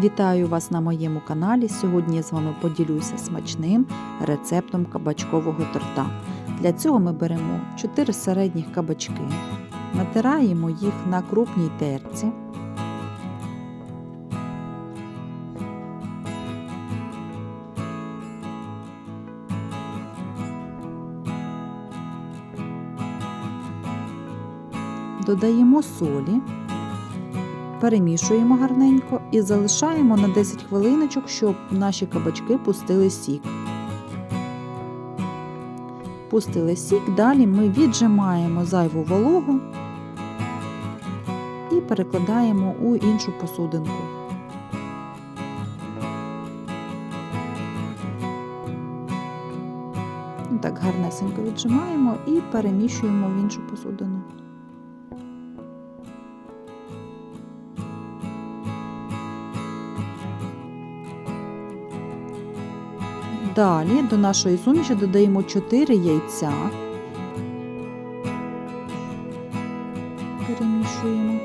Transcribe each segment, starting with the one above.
Вітаю вас на моєму каналі. Сьогодні я з вами поділюся смачним рецептом кабачкового торта. Для цього ми беремо 4 середніх кабачки, натираємо їх на крупній терці. Додаємо солі перемішуємо гарненько і залишаємо на 10 хвилиночок, щоб наші кабачки пустили сік. Пустили сік, далі ми віджимаємо зайву вологу і перекладаємо у іншу посудинку. Так гарнесенько віджимаємо і переміщуємо в іншу посудину. Далі до нашої суміші додаємо 4 яйця, перемішуємо.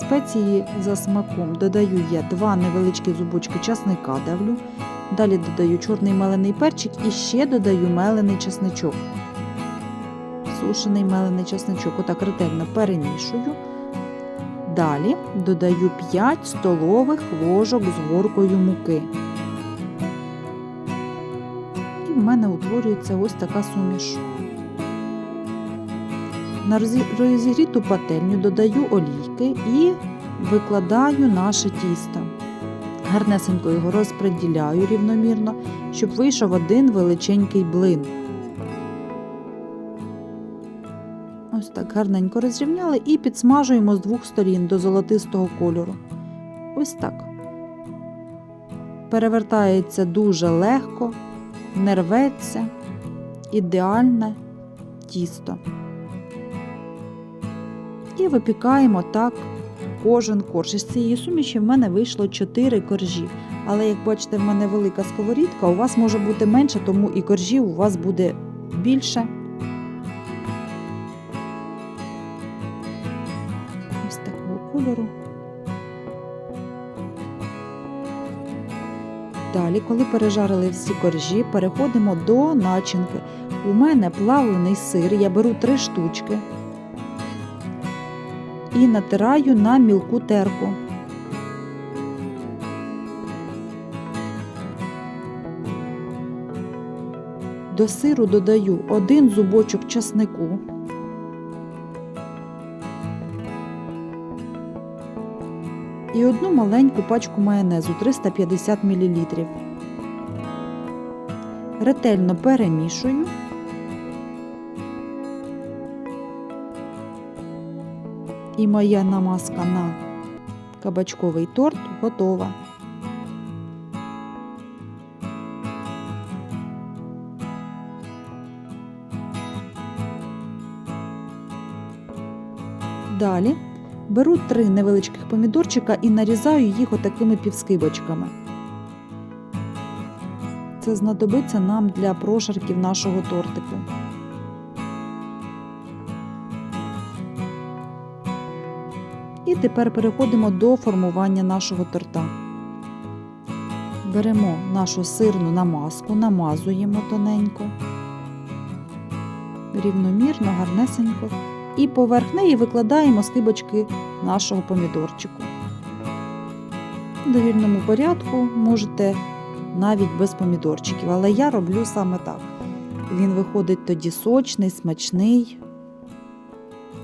Спеції за смаком додаю я 2 невеличкі зубочки часника давлю. Далі додаю чорний мелений перчик і ще додаю мелений чесничок. Сушений мелений чесничок. Отак ретельно перемішую. Далі додаю 5 столових ложок з горкою муки. І в мене утворюється ось така суміш. На розігріту пательню додаю олійки і викладаю наше тісто. Гарнесенько його розподіляю рівномірно, щоб вийшов один величенький блин. Ось так гарненько розрівняли і підсмажуємо з двох сторін до золотистого кольору. Ось так. Перевертається дуже легко, не рветься, ідеальне тісто. І випікаємо так кожен корж. Із цієї суміші в мене вийшло 4 коржі. Але, як бачите, в мене велика сковорідка, у вас може бути менше, тому і коржів у вас буде більше. Кольору. Далі, коли пережарили всі коржі, переходимо до начинки. У мене плавлений сир, я беру три штучки і натираю на мілку терку. До сиру додаю один зубочок часнику. І одну маленьку пачку майонезу 350 мл. Ретельно перемішую. І моя намазка на кабачковий торт готова. Далі Беру три невеличких помідорчика і нарізаю їх отакими півскибочками. Це знадобиться нам для прошарків нашого тортику. І тепер переходимо до формування нашого торта. Беремо нашу сирну намазку, намазуємо тоненько, рівномірно, гарнесенько і поверх неї викладаємо скибочки нашого помідорчику. В довільному порядку можете навіть без помідорчиків, але я роблю саме так. Він виходить тоді сочний, смачний,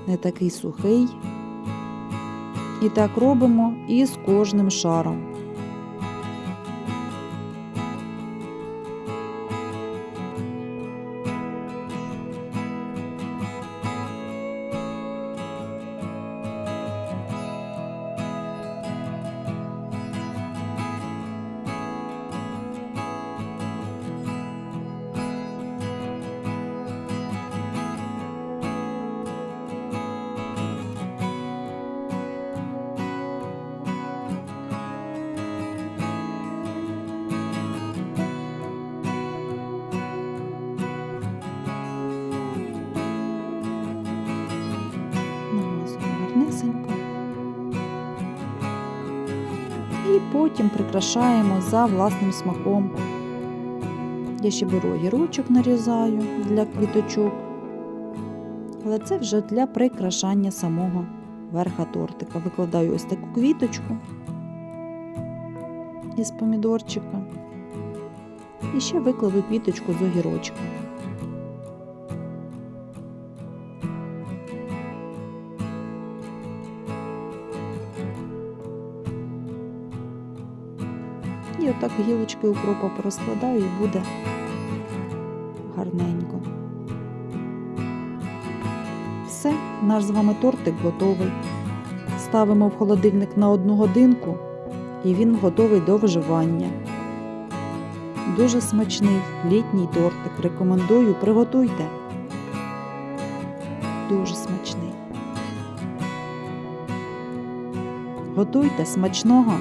не такий сухий. І так робимо і з кожним шаром. низенько. І потім прикрашаємо за власним смаком. Я ще беру огірочок нарізаю для квіточок, але це вже для прикрашання самого верха тортика. Викладаю ось таку квіточку із помідорчика. І ще викладу квіточку з огірочка. І отак гілочки укропа порозкладаю і буде гарненько. Все, наш з вами тортик готовий. Ставимо в холодильник на одну годинку, і він готовий до вживання. Дуже смачний літній тортик. Рекомендую, приготуйте. Дуже смачний. Готуйте смачного!